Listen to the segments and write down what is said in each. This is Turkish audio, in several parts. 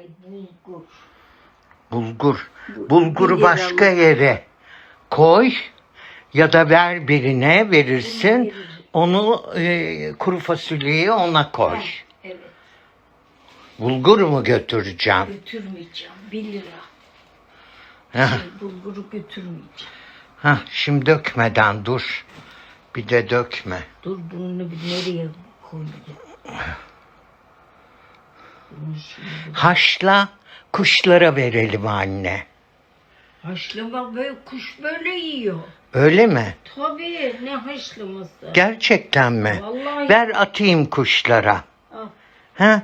Ay bulgur. Bulgur. Bulguru Bir başka yere yere koy ya da ver birine verirsin. Verir. Onu e, kuru fasulyeyi ona koy. Evet. Bulgur mu götüreceğim? Götürmeyeceğim. Bir lira. Heh, Şey, bulguru götürmeyeceğim. heh, şimdi dökmeden dur. Bir de dökme. Dur bunu bir nereye koyacağım? Haşla kuşlara verelim anne. haşlama böyle kuş böyle yiyor. Öyle mi? Tabii ne haşlaması. Gerçekten mi? Vallahi. Ver atayım kuşlara. Al. Ha?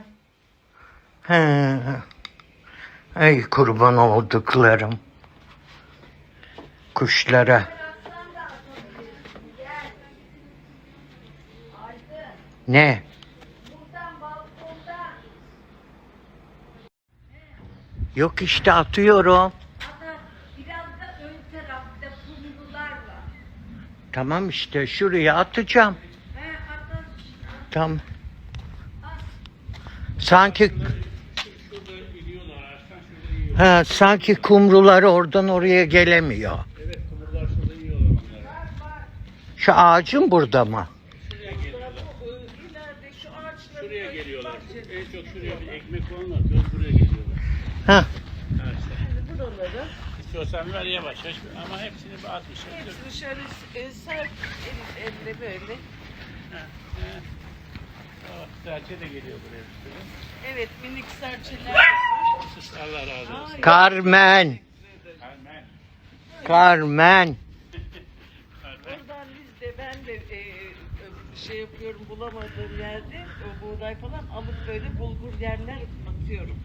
Ha. Ey kurban olduklarım. Kuşlara. Ne? Yok işte atıyorum. Biraz da ön tarafta kumrular var. Tamam işte şuraya atacağım. He Tam. Sanki Ha, sanki kumrular oradan oraya gelemiyor. Evet kumrular şurada yiyorlar onları. Şu ağacın burada mı? Şuraya geliyorlar. En çok şuraya bir ekmek falan atıyoruz buraya geliyorlar. Ha, Ha İstiyorsan ver yavaş yavaş ama hepsini bir atmışım. hepsini şöyle e, sert el, elle böyle. Oh, serçe de geliyor buraya. Evet minik serçeler var. Allah razı olsun. Carmen. Carmen. Buradan biz de ben de e, e, şey yapıyorum bulamadığım yerde o buğday falan alıp böyle bulgur yerler atıyorum.